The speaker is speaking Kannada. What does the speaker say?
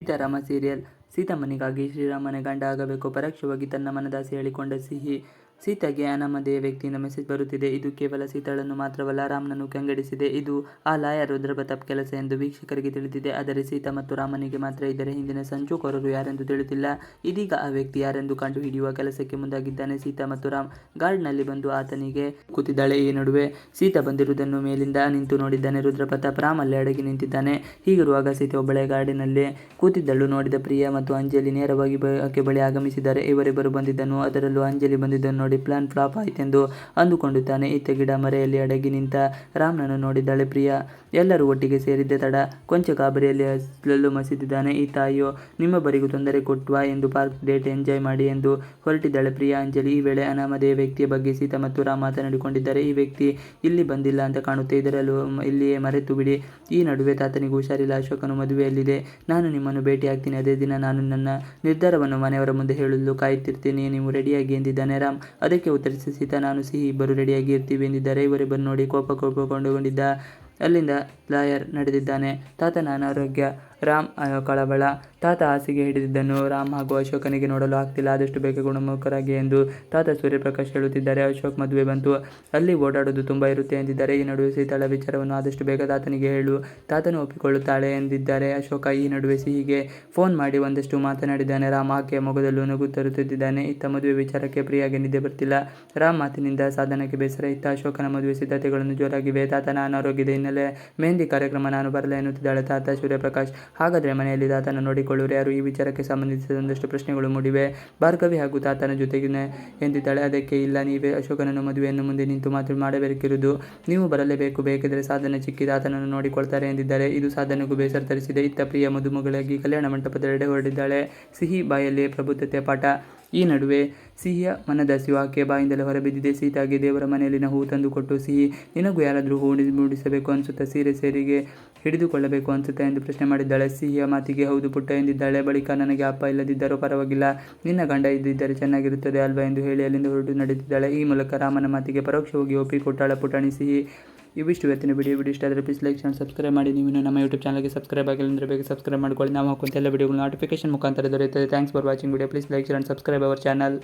ಸೀತಾರಾಮ ಸೀರಿಯಲ್ ಸೀತಮ್ಮನಿಗಾಗಿ ಶ್ರೀರಾಮನೇ ಗಂಡ ಆಗಬೇಕು. ಪರೋಕ್ಷವಾಗಿ ತನ್ನ ಮನದಾಸೆ ಹೇಳಿಕೊಂಡ ಸಿಹಿ ಸೀತೆಗೆ ಅನಾಮಧೇಯ ವ್ಯಕ್ತಿಯಿಂದ ಮೆಸೇಜ್ ಬರುತ್ತಿದೆ. ಇದು ಕೇವಲ ಸೀತಾಳನ್ನು ಮಾತ್ರವಲ್ಲ, ರಾಮನನ್ನು ಕಂಗೆಡಿಸಿದೆ. ಇದು ಆ ಲಾಯರ್ ರುದ್ರಪ್ರತಾಪ್ ಕೆಲಸ ಎಂದು ವೀಕ್ಷಕರಿಗೆ ತಿಳಿದಿದೆ. ಆದರೆ ಸೀತಾ ಮತ್ತು ರಾಮನಿಗೆ ಮಾತ್ರ ಇದರ ಹಿಂದಿನ ಸಂಚುಕೋರರು ಯಾರೆಂದು ತಿಳಿದಿಲ್ಲ. ಇದೀಗ ಆ ವ್ಯಕ್ತಿ ಯಾರೆಂದು ಕಂಡು ಹಿಡಿಯುವ ಕೆಲಸಕ್ಕೆ ಮುಂದಾಗಿದ್ದಾನೆ. ಸೀತಾ ಮತ್ತು ರಾಮ್ ಗಾರ್ಡ್ನಲ್ಲಿ ಬಂದು ಆತನಿಗೆ ಕೂತಿದ್ದಾಳೆ. ಈ ನಡುವೆ ಸೀತಾ ಬಂದಿರುವುದನ್ನು ಮೇಲಿಂದ ನಿಂತು ನೋಡಿದ್ದಾನೆ. ರುದ್ರಪ್ರತಾಪ್ ರಾಮ್ ಅಲ್ಲಿ ಅಡಗಿ ನಿಂತಿದ್ದಾನೆ. ಹೀಗಿರುವಾಗ ಸೀತೆ ಒಬ್ಬಳೆ ಗಾರ್ಡಿನಲ್ಲಿ ಕೂತಿದ್ದಳು. ನೋಡಿದ ಪ್ರಿಯಾ ಮತ್ತು ಅಂಜಲಿ ನೇರವಾಗಿ ಆಕೆ ಬಳಿ ಆಗಮಿಸಿದ್ದಾರೆ. ಇವರಿಬ್ಬರು ಬಂದಿದ್ದನು ಅದರಲ್ಲೂ ಅಂಜಲಿ ಬಂದಿದ್ದನ್ನು ನೋಡಿ ಪ್ಲಾನ್ ಫ್ಲಾಪ್ ಆಯಿತೆಂದು ಅಂದುಕೊಂಡಿದ್ದಾನೆ. ಈತ ಗಿಡ ಮರೆಯಲ್ಲಿ ಅಡಗಿ ನಿಂತ ರಾಮ್ನನ್ನು ನೋಡಿದ್ದಾಳೆ ಪ್ರಿಯಾ. ಎಲ್ಲರೂ ಒಟ್ಟಿಗೆ ಸೇರಿದ್ದೆ ತಡ. ಕೊಂಚ ಗಾಬರಿಯಲ್ಲಿ ಹಸಲಲ್ಲೂ ಮಸಿದಿದ್ದಾನೆ. ತಾಯಿಯ, ನಿಮ್ಮ ಬರಿಗೂ ತೊಂದರೆ ಕೊಟ್ವಾ ಎಂದು ಪಾರ್ಕ್ ಡೇಟ್ ಎಂಜಾಯ್ ಮಾಡಿ ಎಂದು ಹೊರಟಿದ್ದಾಳೆ ಪ್ರಿಯಾ ಅಂಜಲಿ. ಈ ವೇಳೆ ಅನಾಮದೇ ವ್ಯಕ್ತಿಯ ಬಗ್ಗೆ ಸೀತಾ ಮತ್ತು ರಾಮ್ ಮಾತನಾಡಿಕೊಂಡಿದ್ದಾರೆ. ಈ ವ್ಯಕ್ತಿ ಇಲ್ಲಿ ಬಂದಿಲ್ಲ ಅಂತ ಕಾಣುತ್ತೆ. ಇದರಲ್ಲೂ ಇಲ್ಲಿಯೇ ಮರೆತು ಬಿಡಿ. ಈ ನಡುವೆ ತಾತನಿಗೂ ಹುಷಾರಿಲ್ಲ ಅಶೋಕನು ಮದುವೆಯಲ್ಲಿದೆ. ನಾನು ನಿಮ್ಮನ್ನು ಭೇಟಿಯಾಗ್ತೀನಿ. ಅದೇ ದಿನ ನಾನು ನನ್ನ ನಿರ್ಧಾರವನ್ನು ಮನೆಯವರ ಮುಂದೆ ಹೇಳಲು ಕಾಯುತ್ತಿರ್ತೀನಿ. ನೀವು ರೆಡಿಯಾಗಿ ಎಂದಿದ್ದಾನೆ ರಾಮ್. ಅದಕ್ಕೆ ಉತ್ತರಿಸಿ, ಸೀತಾ, ನಾನು ಸಿಹಿ ಇಬ್ಬರು ರೆಡಿಯಾಗಿ ಇರ್ತೀವಿ ಎಂದಿದ್ದಾರೆ. ಇವರಿಬ್ಬರು ನೋಡಿ ಕೋಪ ಕೋಪಗೊಂಡುಕೊಂಡಿದ್ದ. ಅಲ್ಲಿಂದ ಲಾಯರ್ ನಡೆದಿದ್ದಾನೆ. ತಾತನ ಅನಾರೋಗ್ಯ ರಾಮ್ ಕಳಬಳ ತಾತ ಹಾಸಿಗೆ ಹಿಡಿದಿದ್ದನ್ನು ರಾಮ್ ಹಾಗೂ ಅಶೋಕನಿಗೆ ನೋಡಲು ಆಗ್ತಿಲ್ಲ. ಆದಷ್ಟು ಬೇಗ ಗುಣಮುಖರಾಗಿ ಎಂದು ತಾತ ಸೂರ್ಯಪ್ರಕಾಶ್ ಹೇಳುತ್ತಿದ್ದಾರೆ. ಅಶೋಕ್ ಮದುವೆ ಬಂತು. ಅಲ್ಲಿ ಓಡಾಡೋದು ತುಂಬ ಇರುತ್ತೆ ಎಂದಿದ್ದಾರೆ. ಈ ನಡುವೆ ಸೀತಾಳ ವಿಚಾರವನ್ನು ಆದಷ್ಟು ಬೇಗ ತಾತನಿಗೆ ಹೇಳು. ತಾತನು ಒಪ್ಪಿಕೊಳ್ಳುತ್ತಾಳೆ ಎಂದಿದ್ದಾರೆ. ಅಶೋಕ ಈ ನಡುವೆ ಸಿಹಿಗೆ ಫೋನ್ ಮಾಡಿ ಒಂದಷ್ಟು ಮಾತನಾಡಿದ್ದಾನೆ. ರಾಮ್ ಆಕೆಯ ಮೊಗದಲ್ಲೂ ನಗು ತರುತ್ತಿದ್ದಾನೆ. ಇತ್ತ ಮದುವೆ ವಿಚಾರಕ್ಕೆ ಪ್ರಿಯಾಗೆ ನಿದ್ದೆ ಬರ್ತಿಲ್ಲ. ರಾಮ್ ಮಾತಿನಿಂದ ಸಾಧನಕ್ಕೆ ಬೇಸರ ಇತ್ತ ಅಶೋಕನ ಮದುವೆ ಸಿದ್ಧತೆಗಳನ್ನು ಜೋರಾಗಿವೆ. ತಾತನ ಅನಾರೋಗ್ಯದ ಹಿನ್ನೆಲೆ ಮೆಹಂದಿ ಕಾರ್ಯಕ್ರಮ ನಾನು ಬರಲ್ಲ ಎನ್ನುತ್ತಿದ್ದಾಳೆ ತಾತ ಸೂರ್ಯಪ್ರಕಾಶ್. ಹಾಗಾದರೆ ಮನೆಯಲ್ಲಿ ತಾತನ ನೋಡಿಕೊಳ್ಳುವರು ಯಾರು? ಈ ವಿಚಾರಕ್ಕೆ ಸಂಬಂಧಿಸಿದ ಒಂದಷ್ಟು ಪ್ರಶ್ನೆಗಳು ಮೂಡಿವೆ. ಭಾರ್ಗವಿ ಹಾಗೂ ತಾತನ ಜೊತೆಗಿನ ಎಂದಿದ್ದಾಳೆ. ಅದಕ್ಕೆ, ಇಲ್ಲ, ನೀವೇ ಅಶೋಕನನ್ನು ಮದುವೆಯನ್ನು ಮುಂದೆ ನಿಂತು ಮಾತು ಮಾಡಬೇಕಿರುವುದು. ನೀವು ಬರಲೇಬೇಕು. ಬೇಕಿದ್ರೆ ಸಾಧನ ಚಿಕ್ಕಿ ತಾತನನ್ನು ನೋಡಿಕೊಳ್ತಾರೆ ಎಂದಿದ್ದಾರೆ. ಇದು ಸಾಧನೆಗೂ ಬೇಸರ ತರಿಸಿದೆ ಇತ್ತ ಪ್ರಿಯ ಮದುಮಗಳಾಗಿ ಕಲ್ಯಾಣ ಮಂಟಪದೆಡೆ ಹೊರಡಿದ್ದಾಳೆ. ಸಿಹಿ ಬಾಯಲ್ಲಿ ಪ್ರಬುದ್ಧತೆ ಪಾಠ. ಈ ನಡುವೆ ಸಿಹಿಯ ಮನದ ಆಕೆಯ ಬಾಯಿಂದಲೇ ಹೊರಬಿದ್ದಿದೆ. ಸೀತಾಗೆ ದೇವರ ಮನೆಯಲ್ಲಿನ ಹೂ ತಂದು ಕೊಟ್ಟು, ಸಿಹಿ, ನಿನಗೂ ಯಾರಾದರೂ ಹೂ ಮೂಡಿಸಬೇಕು ಅನಿಸುತ್ತಾ? ಸೀರೆ ಸೇರಿಗೆ ಹಿಡಿದುಕೊಳ್ಳಬೇಕು ಅನಿಸುತ್ತಾ? ಎಂದು ಪ್ರಶ್ನೆ ಮಾಡಿದ್ದಾಳೆ. ಸಿಹಿಯ ಮಾತಿಗೆ, ಹೌದು ಪುಟ್ಟ ಎಂದಿದ್ದಾಳೆ. ಬಳಿಕ ನನಗೆ ಅಪ್ಪ ಇಲ್ಲದಿದ್ದರೂ ಪರವಾಗಿಲ್ಲ. ನಿನ್ನ ಗಂಡ ಇದ್ದಿದ್ದರೆ ಚೆನ್ನಾಗಿರುತ್ತದೆ ಅಲ್ವಾ? ಎಂದು ಹೇಳಿ ಅಲ್ಲಿಂದ ಹೊರಟು ನಡೆದಿದ್ದಾಳೆ. ಈ ಮೂಲಕ ರಾಮನ ಮಾತಿಗೆ ಪರೋಕ್ಷವಾಗಿ ಒಪ್ಪಿಕೊಟ್ಟಾಳ ಪುಟಾಣಿ. ಸಿಹಿ ಇವಿಷ್ಟು ಇವತ್ತಿನ ವಿಡಿಯೋ ವಿಡಿಯೋ ಇಷ್ಟ ಆದರೆ ಪ್ಲೀಸ್ ಲೈಕ್ ಚಾನಲ್ ಸಬ್ಸ್ಕ್ರೈಬ್ ಮಾಡಿ. ನೀವು ನಮ್ಮ ಯೂಟ್ಯೂಬ್ ಚಾನಲ್ಗೆ ಸಬ್ಸ್ಕ್ರೈಬ್ ಆಗಿಲ್ಲ ಅಂದರೆ ಬೇಗ ಸಬ್ಸ್ಕ್ರೈಬ್ ಮಾಡ್ಕೊಳ್ಳಿ. ನಾವು ಹಾಕುವಂಥ ಎಲ್ಲ ವಿಡಿಯೋಗಳು ನೋಟಿಫಿಕೇಶನ್ ಮುಖಾಂತರ ದೊರೆಯುತ್ತದೆ. Thanks for watching video please like channel subscribe our channel